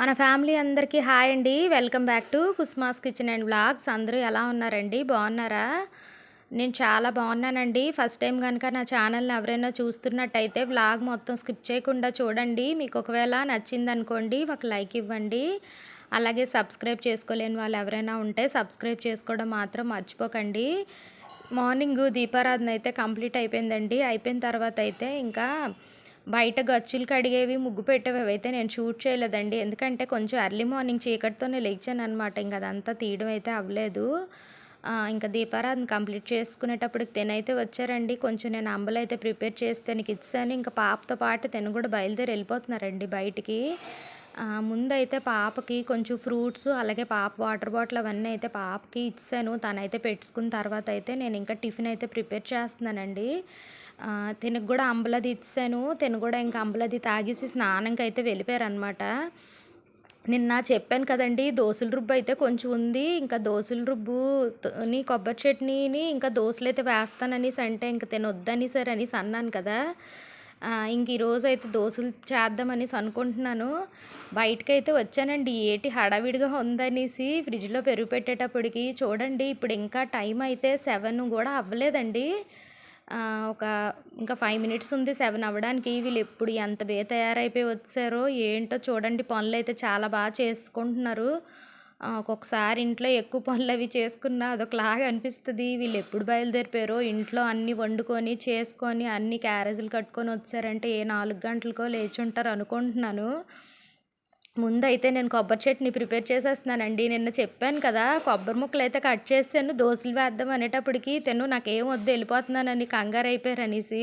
మన ఫ్యామిలీ అందరికీ హాయ్ అండి. Welcome back to కుస్మాస్ kitchen and vlogs. అందరూ ఎలా ఉన్నారండి? బాగున్నారా? నేను చాలా బాగున్నానండి. ఫస్ట్ టైం కనుక నా ఛానల్ని ఎవరైనా చూస్తున్నట్టయితే వ్లాగ్ మొత్తం స్కిప్ చేయకుండా చూడండి. మీకు ఒకవేళ నచ్చింది అనుకోండి ఒక లైక్ ఇవ్వండి. అలాగే సబ్స్క్రైబ్ చేసుకోలేని వాళ్ళు ఎవరైనా ఉంటే సబ్స్క్రైబ్ చేసుకోవడం మాత్రం మర్చిపోకండి. మార్నింగ్ దీపారాధన అయితే కంప్లీట్ అయిపోయిందండి. అయిపోయిన తర్వాత అయితే ఇంకా బయట గచ్చులు కడిగేవి ముగ్గు పెట్టేవి అయితే నేను షూట్ చేయలేదండి. ఎందుకంటే కొంచెం ఎర్లీ మార్నింగ్ చీకటితోనే లేచాను అనమాట ఇంకా అదంతా తీయడం అయితే అవ్వలేదు. ఇంకా దీపారాధన కంప్లీట్ చేసుకునేటప్పటికి తినైతే వచ్చారండి. కొంచెం నేను అంబలు అయితే ప్రిపేర్ చేసి తనకి ఇచ్చాను. ఇంకా పాపతో పాటు తిన కూడా బయలుదేరి వెళ్ళిపోతున్నారండి బయటికి. ముందైతే పాపకి కొంచెం ఫ్రూట్స్ అలాగే పాప వాటర్ బాటిల్ అవన్నీ అయితే పాపకి ఇచ్చాను. తనైతే పెట్టుకున్న తర్వాత అయితే నేను ఇంకా టిఫిన్ అయితే ప్రిపేర్ చేస్తున్నానండి. తినకు కూడా అంబలది ఇచ్చాను తిను కూడా ఇంకా అంబలది తాగేసి స్నానంకి అయితే వెళ్ళిపోయారనమాట నిన్న చెప్పాను కదండి దోశల రుబ్బు అయితే కొంచెం ఉంది ఇంకా దోశల రుబ్బుని కొబ్బరి చట్నీని ఇంకా దోశలు అయితే వేస్తాననేసి అంటే ఇంకా తినొద్దని సరే అనేసి అన్నాను కదా. ఇంక ఈరోజు అయితే దోశలు చేద్దామనేసి అనుకుంటున్నాను. బయటకైతే వచ్చానండి ఏటి హడావిడిగా ఉందనేసి ఫ్రిడ్జ్లో పెరుగు పెట్టేటప్పటికి చూడండి ఇప్పుడు ఇంకా టైం అయితే సెవెన్ కూడా అవ్వలేదండి. ఒక ఇంకా ఫైవ్ మినిట్స్ ఉంది సెవెన్ అవ్వడానికి. వీళ్ళు ఎప్పుడు ఎంత బే తయారైపోయి వచ్చారో ఏంటో చూడండి. పనులు అయితే చాలా బాగా చేసుకుంటున్నారు. ఒక్కొక్కసారి ఇంట్లో ఎక్కువ పనులు అవి చేసుకున్న అదొకలాగా అనిపిస్తుంది. వీళ్ళు ఎప్పుడు బయలుదేరిపోయారో ఇంట్లో అన్నీ వండుకొని చేసుకొని అన్ని క్యారేజీలు కట్టుకొని వచ్చారంటే ఏ నాలుగు గంటలకో లేచి ఉంటారు అనుకుంటున్నాను. ముందైతే నేను కొబ్బరి చట్నీ ప్రిపేర్ చేసేస్తున్నానండి. నిన్న చెప్పాను కదా కొబ్బరి ముక్కలు అయితే కట్ చేసాను దోశలు వేద్దాం అనేటప్పటికి తిను నాకేం వద్దు వెళ్ళిపోతున్నానని కంగారు అయిపోయారు అనేసి.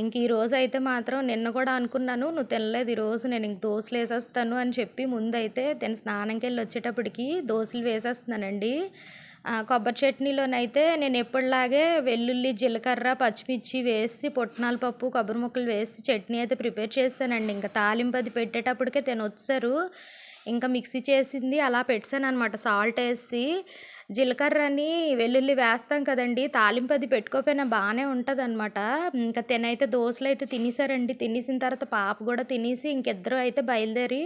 ఇంక ఈ రోజు అయితే మాత్రం నిన్న కూడా అనుకున్నాను నువ్వు తినలేదు ఈరోజు నేను ఇంక దోశలు వేసేస్తాను అని చెప్పి ముందైతే తిన స్నానంకి వెళ్ళి వచ్చేటప్పటికి దోశలు వేసేస్తున్నానండి. కొబ్బరి చట్నీలోనైతే నేను ఎప్పటిలాగే వెల్లుల్లి జీలకర్ర పచ్చిమిర్చి వేసి పుట్నాల పప్పు కొబ్బరి ముక్కలు వేసి చట్నీ అయితే ప్రిపేర్ చేశానండి. ఇంకా తాలింపది అది పెట్టేటప్పటికే తినొచ్చారు. ఇంకా మిక్సీ చేసింది అలా పెట్టాను అనమాట సాల్ట్ వేసి జీలకర్రని వెల్లుల్లి వేస్తాం కదండి. తాలింపు అది పెట్టుకోపోయినా బాగానే ఉంటుంది అనమాట ఇంకా తినైతే దోశలు అయితే తినేసారండి. తినేసిన తర్వాత పాప కూడా తినేసి ఇంకిద్దరు అయితే బయలుదేరి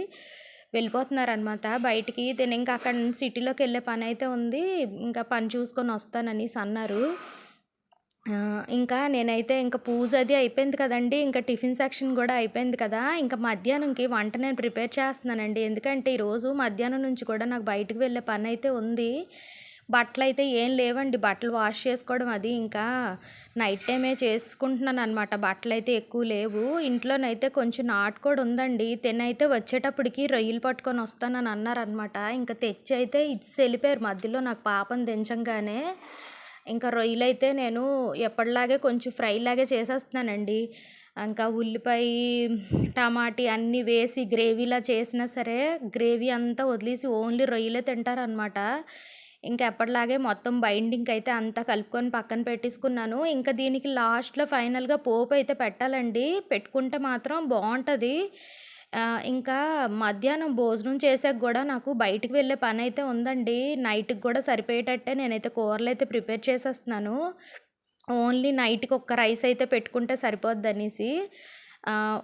వెళ్ళిపోతున్నారనమాట బయటికి తిని ఇంకా అక్కడ సిటీలోకి వెళ్ళే పని అయితే ఉంది. ఇంకా పని చూసుకొని వస్తాననేసి అన్నారు. ఇంకా నేనైతే ఇంకా పూజ అది అయిపోయింది కదండి. ఇంకా టిఫిన్ సెక్షన్ కూడా అయిపోయింది కదా. ఇంకా మధ్యాహ్నంకి వంట నేను ప్రిపేర్ చేస్తున్నానండి. ఎందుకంటే ఈరోజు మధ్యాహ్నం నుంచి కూడా నాకు బయటకు వెళ్ళే పని అయితే ఉంది. బట్టలు అయితే ఏం లేవండి. బట్టలు వాష్ చేసుకోవడం అది ఇంకా నైట్ టైమే చేసుకుంటున్నాను అనమాట బట్టలు అయితే ఎక్కువ లేవు. ఇంట్లోనైతే కొంచెం నాటుకోడి ఉందండి. తినైతే వచ్చేటప్పటికి రొయ్యలు పట్టుకొని వస్తానని అన్నారనమాట ఇంకా తెచ్చి అయితే ఇచ్చి వెళ్ళిపోయారు. మధ్యలో నాకు పాపం దించంగానే ఇంకా రొయ్యలు అయితే నేను ఎప్పటిలాగే కొంచెం ఫ్రై లాగే చేసేస్తున్నానండి. ఇంకా ఉల్లిపాయ టమాటీ అన్నీ వేసి గ్రేవీలా చేసినా సరే గ్రేవీ అంతా వదిలేసి ఓన్లీ రొయ్యలే తింటారనమాట ఇంకా ఎప్పటిలాగే మొత్తం బైండింగ్ అయితే అంతా కలుపుకొని పక్కన పెట్టేసుకున్నాను. ఇంకా దీనికి లాస్ట్లో ఫైనల్గా పోపు అయితే పెట్టాలండి. పెట్టుకుంటే మాత్రం బాగుంటుంది. ఇంకా మధ్యాహ్నం భోజనం చేసాక కూడా నాకు బయటికి వెళ్ళే పని అయితే ఉందండి. నైట్కి కూడా సరిపోయేటట్టే నేనైతే కూరలు అయితే ప్రిపేర్ చేసేస్తున్నాను. ఓన్లీ నైట్కి ఒక్క రైస్ అయితే పెట్టుకుంటే సరిపోద్ది అనేసి.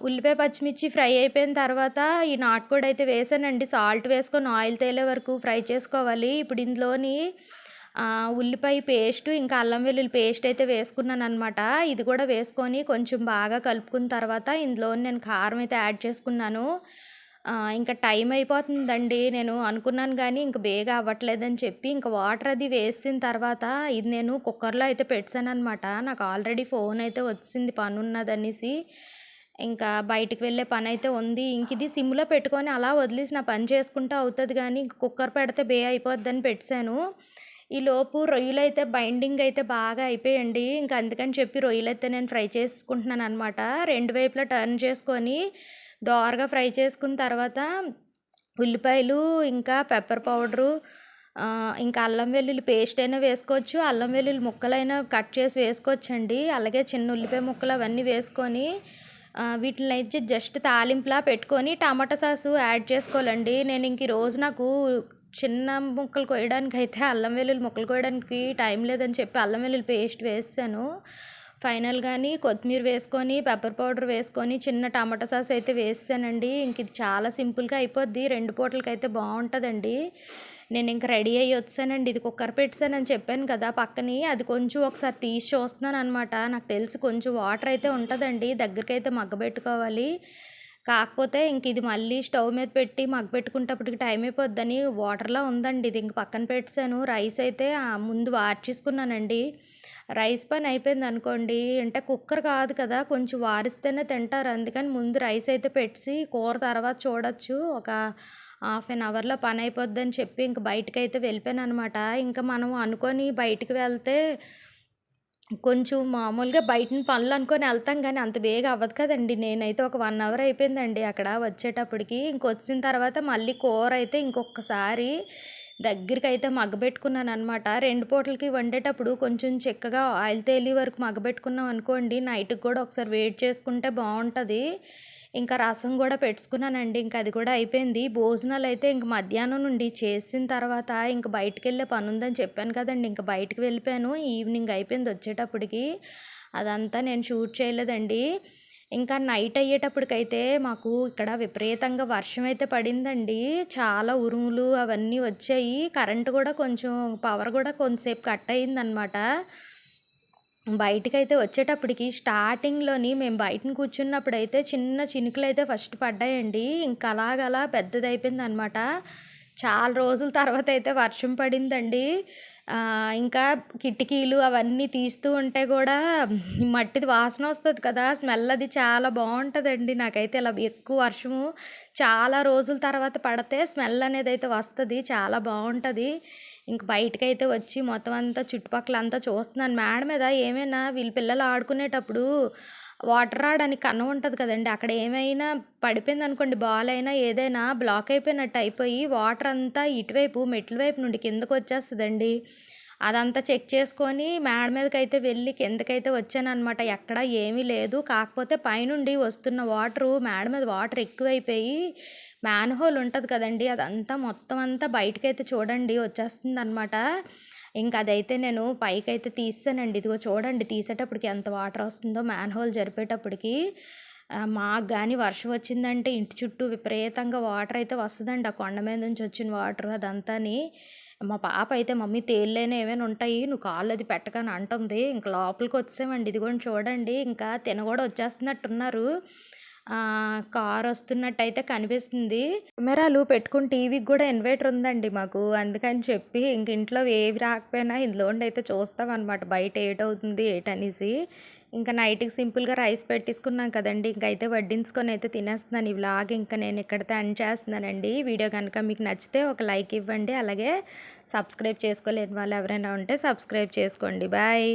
ఉల్లిపాయ పచ్చిమిర్చి ఫ్రై అయిపోయిన తర్వాత ఈ నాటుకోడి అయితే వేసానండి. సాల్ట్ వేసుకొని ఆయిల్ తేలే వరకు ఫ్రై చేసుకోవాలి. ఇప్పుడు ఇందులోని ఉల్లిపాయ పేస్ట్ ఇంకా అల్లం వెల్లుల్లి పేస్ట్ అయితే వేసుకున్నాను అనమాట ఇది కూడా వేసుకొని కొంచెం బాగా కలుపుకున్న తర్వాత ఇందులో నేను కారం అయితే యాడ్ చేసుకున్నాను. ఇంకా టైం అయిపోతుందండి. నేను అనుకున్నాను కానీ ఇంక బేగా అవ్వట్లేదని చెప్పి ఇంకా వాటర్ అది వేసిన తర్వాత ఇది నేను కుక్కర్లో అయితే పెట్టాను అనమాట నాకు ఆల్రెడీ ఫోన్ అయితే వచ్చింది పని ఉన్నదనేసి ఇంకా బయటికి వెళ్ళే పని అయితే ఉంది. ఇంక ఇది సిమ్లో పెట్టుకొని అలా వదిలేసి నా పని చేసుకుంటూ అవుతుంది కానీ కుక్కర్ పెడితే బే అయిపోద్దని పెట్టాను. ఈలోపు రొయ్యలు అయితే బైండింగ్ అయితే బాగా అయిపోయండి. ఇంకా అందుకని చెప్పి రొయ్యలు అయితే నేను ఫ్రై చేసుకుంటున్నాను అనమాట రెండు వైపులా టర్న్ చేసుకొని దోరగా ఫ్రై చేసుకున్న తర్వాత ఉల్లిపాయలు ఇంకా పెప్పర్ పౌడరు ఇంకా అల్లం వెల్లుల్లి పేస్ట్ అయినా వేసుకోవచ్చు. అల్లం వెల్లుల్లి ముక్కలైనా కట్ చేసి వేసుకోవచ్చండి. అలాగే చిన్న ఉల్లిపాయ ముక్కలు అవన్నీ వేసుకొని వీటిని అయితే జస్ట్ తాలింపులా పెట్టుకొని టమాటా సాసు యాడ్ చేసుకోవాలండి. నేను ఇంక రోజు నాకు చిన్న ముక్కలు కోయడానికి అయితే అల్లం వెల్లుల్లి ముక్కలు కోయడానికి టైం లేదని చెప్పి అల్లం వెల్లుల్లి పేస్ట్ వేసాను. ఫైనల్ కానీ కొత్తిమీర వేసుకొని, పెప్పర్ పౌడర్ వేసుకొని, చిన్న టమాటా సాస్ అయితే వేసానండి. ఇంక ఇది చాలా సింపుల్‌గా అయిపోద్ది. రెండు పూటలకి అయితే బాగుంటుందండి. నేను ఇంక రెడీ అయ్యి వచ్చానండి ఇది కుక్కర్ పెట్టేసానని చెప్పాను కదా పక్కని. అది కొంచెం ఒకసారి తీసి చూస్తున్నాను అనమాట నాకు తెలిసి కొంచెం వాటర్ అయితే ఉంటుందండి దగ్గరికైతే మగ్గబెట్టుకోవాలి. కాకపోతే ఇంక ఇది మళ్ళీ స్టవ్ మీద పెట్టి మగ్గబెట్టుకునేటప్పటికి టైం అయిపోద్దని వాటర్‌లా ఉందండి. ఇది ఇంక పక్కన పెట్టాను రైస్ అయితే ముందు వార్చేసుకున్నానండి. రైస్ పని అయిపోయింది అనుకోండి అంటే కుక్కర్ కాదు కదా! కొంచెం వారిస్తేనే తింటారు. అందుకని ముందు రైస్ అయితే పెట్టి కూర తర్వాత చూడొచ్చు. ఒక హాఫ్ అన్ అవర్‌లో పని అయిపోద్దని చెప్పి ఇంక బయటికి అయితే వెళ్ళిపోయాను అనమాట ఇంకా మనం అనుకొని బయటికి వెళ్తే కొంచెం మామూలుగా బయట పనులు అనుకొని వెళ్తాం కానీ అంత వేగ అవ్వదు కదండీ! నేనైతే ఒక వన్ అవర్ అయిపోయిందండి అక్కడ వచ్చేటప్పటికి. ఇంకొచ్చిన తర్వాత మళ్ళీ కూర అయితే ఇంకొకసారి దగ్గరికి అయితే మగ్గబెట్టుకున్నాను అనమాట రెండు పూటలకి వండేటప్పుడు కొంచెం చిక్కగా ఆయిల్ తేలి వరకు మగ్గబెట్టుకున్నాం అనుకోండి, నైట్‌కి కూడా ఒకసారి వెయిట్ చేసుకుంటే బాగుంటుంది ఇంకా రసం కూడా పెట్టుకున్నానండి ఇంకా అది కూడా అయిపోయింది. భోజనాలు అయితే ఇంక మధ్యాహ్నం నుండి చేసిన తర్వాత ఇంక బయటకెళ్ళే పని ఉందని చెప్పాను కదండి ఇంక బయటికి వెళ్ళిపోయాను. ఈవినింగ్ అయిపోయింది వచ్చేటప్పటికి. అదంతా నేను షూట్ చేయలేదండి. ఇంకా నైట్ అయ్యేటప్పటికైతే మాకు ఇక్కడ విపరీతంగా వర్షం అయితే పడిందండి. చాలా ఉరుములు అవన్నీ వచ్చాయి. కరెంట్ కూడా కొంచెం పవర్ కూడా కొంతసేపు కట్ అయిందనమాట. బయటికైతే వచ్చేటప్పటికి స్టార్టింగ్‌లోని మేము బయటన కూర్చున్నప్పుడైతే చిన్న చినుకులు అయితే ఫస్ట్ పడ్డాయండి. ఇంక అలాగలా అనమాట చాలా రోజుల తర్వాత అయితే వర్షం పడిందండి. ఇంకా కిటికీలు అవన్నీ తీస్తూ ఉంటే కూడా మట్టిది వాసన వస్తుంది కదా! స్మెల్ అది చాలా బాగుంటుందండి నాకైతే ఇలా ఎక్కువ వర్షము చాలా రోజుల తర్వాత పడితే స్మెల్ అనేది అయితే వస్తుంది చాలా బాగుంటుంది ఇంక బయటకైతే వచ్చి మొత్తం అంతా చుట్టుపక్కల అంతా చూస్తున్నాను. మేడ మీద ఏమైనా వీళ్ళ పిల్లలు ఆడుకునేటప్పుడు వాటర్ రావడానికి కన్నం ఉంటుంది కదండి అక్కడ ఏమైనా పడిపోయిందనుకోండి బాల్ అయినా ఏదైనా బ్లాక్ అయిపోయినట్టు అయిపోయి వాటర్ అంతా ఇటువైపు మెట్ల వైపు నుండి కిందకొచ్చేస్తదండి. అదంతా చెక్ చేసుకొని మేడ మీదకైతే వెళ్ళి కిందకైతే వచ్చానమాట ఎక్కడ ఏమీ లేదు. కాకపోతే పైనుండి వస్తున్న వాటరు మేడ మీద వాటర్ ఎక్కువైపోయి మ్యాన్‌హోల్ ఉంటుంది కదండి అదంతా మొత్తం అంతా బయటకైతే చూడండి వచ్చేస్తుంది అనమాట ఇంకా అదైతే నేను పైకైతే తీసానండి ఇదిగో చూడండి తీసేటప్పటికి ఎంత వాటర్ వస్తుందో మ్యాన్‌హోల్ జరిపేటప్పటికి. మాకు కానీ వర్షం వచ్చిందంటే ఇంటి చుట్టూ విపరీతంగా వాటర్ అయితే వస్తుందండి ఆ కొండ మీద నుంచి వచ్చిన వాటర్ అదంతాని. మా పాప అయితే మమ్మీ తేళ్ళైనా ఏమైనా ఉంటాయి. నువ్వు కాళ్ళు అది పెట్టకని అంటుంది. ఇంకా లోపలికి వచ్చేసామండి. ఇదిగోండి చూడండి ఇంకా తిన గూడా వచ్చేస్తున్నట్టున్నారు. కార్ వస్తున్నట్టయితే కనిపిస్తుంది. కెమెరాలు పెట్టుకుని టీవీకి కూడా ఇన్వర్టర్ ఉందండి మాకు. అందుకని చెప్పి ఇంక ఇంట్లో ఏవి రాకపోయినా ఇందులోండి అయితే అయితే చూస్తామనమాట. బయట ఏటవుతుంది ఏటనేసి. ఇంకా నైట్‌కి సింపుల్‌గా రైస్ పెట్టేసుకున్నాం కదండి ఇంకైతే వడ్డించుకొని అయితే తినేస్తున్నాను. ఈ వ్లాగ్ ఇంకా నేను ఇక్కడితో ఎండ్ చేస్తున్నానండి. వీడియో కనుక మీకు నచ్చితే ఒక లైక్ ఇవ్వండి. అలాగే సబ్స్క్రైబ్ చేసుకోలేని వాళ్ళు ఎవరైనా ఉంటే సబ్స్క్రైబ్ చేసుకోండి. బాయ్.